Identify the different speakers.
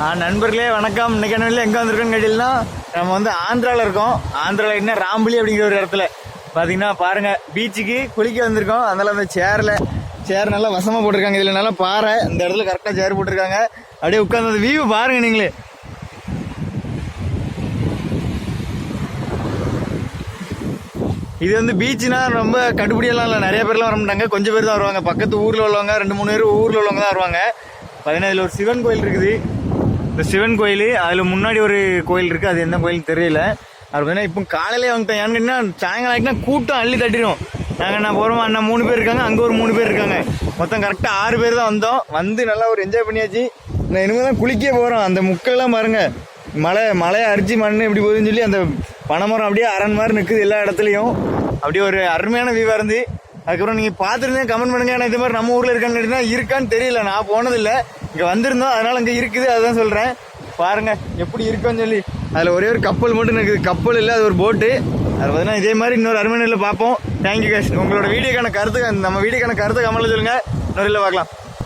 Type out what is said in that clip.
Speaker 1: நண்பர்களே வணக்கம். இன்னைக்கு என்ன எங்கே வந்திருக்கோன்னு கேட்டீங்கன்னா நம்ம வந்து ஆந்திராவில் இருக்கோம். ஆந்திராவில் என்ன ராம்புலி அப்படிங்கிற ஒரு இடத்துல. பார்த்தீங்கன்னா பாருங்க பீச்சுக்கு குளிக்க வந்திருக்கோம். அதனால அந்த சேரில் சேர் நல்லா வசமாக போட்டிருக்காங்க. இதில் நல்லா பாறை. இந்த இடத்துல கரெக்டாக சேர் போட்டிருக்காங்க. அப்படியே உட்காந்து அந்த வியூ பாருங்க நீங்களே. இது வந்து பீச்சுனா ரொம்ப கடுபடியெல்லாம் இல்லை. நிறைய பேர்லாம் வர மாட்டாங்க. கொஞ்சம் பேர் தான் வருவாங்க. பக்கத்து ஊரில் உள்ளவங்க ரெண்டு மூணு பேர் ஊரில் உள்ளவங்க தான் வருவாங்க. பார்த்தீங்கன்னா இதில் ஒரு சிவன் கோயில் இருக்குது. இந்த சிவன் கோயில் அதில் முன்னாடி ஒரு கோயில் இருக்குது அது எந்த கோயில் தெரியல. அப்படின்னா பார்த்தீங்கன்னா இப்போ காலையிலே வந்துட்டோம் ஏன்னு கேட்டீங்கன்னா சாயங்காலம் ஆகிட்டுனா கூட்டம் அள்ளி தட்டிடும் நாங்கள் என்ன போகிறோம் அண்ணா மூணு பேர் இருக்காங்க அங்கே ஒரு மூணு பேர் இருக்காங்க. மொத்தம் கரெக்டாக ஆறு பேர் தான் வந்தோம். வந்து நல்லா ஒரு என்ஜாய் பண்ணியாச்சு. நான் இனிமேல் தான் குளிக்கே போகிறோம் அந்த முக்கெல்லாம் பாருங்கள் மலை மலையை அரிச்சு மண் இப்படி போகுதுன்னு சொல்லி அந்த பனைமரம் அப்படியே அரண் மாதிரி நிற்குது எல்லா இடத்துலையும். அப்படியே ஒரு அருமையான வியூவாக இருந்து அதுக்கப்புறம் நீங்கள் பார்த்துருந்தேன் கமெண்ட் பண்ணுங்க. ஆனால் இது மாதிரி நம்ம ஊரில் இருக்கான்னு கேட்டீங்கன்னா இருக்கான்னு தெரியல. நான் போனதில்லை. இங்கே வந்திருந்தோம் அதனால இங்கே இருக்குது அதுதான் சொல்கிறேன் பாருங்க எப்படி இருக்குன்னு சொல்லி. அதில் ஒரே ஒரு கப்பல் மட்டும் இருக்குது கப்பல் இல்லை அது ஒரு போட்டு. அது பார்த்தீங்கன்னா இதே மாதிரி இன்னொரு அருமையான பார்ப்போம். தேங்க்யூ கேஷ் உங்களோட வீடியோக்கான கருத்து நம்ம வீடியோக்கான கருத்து கமெண்ட்ல சொல்லுங்கள் இன்னொரு பார்க்கலாம்.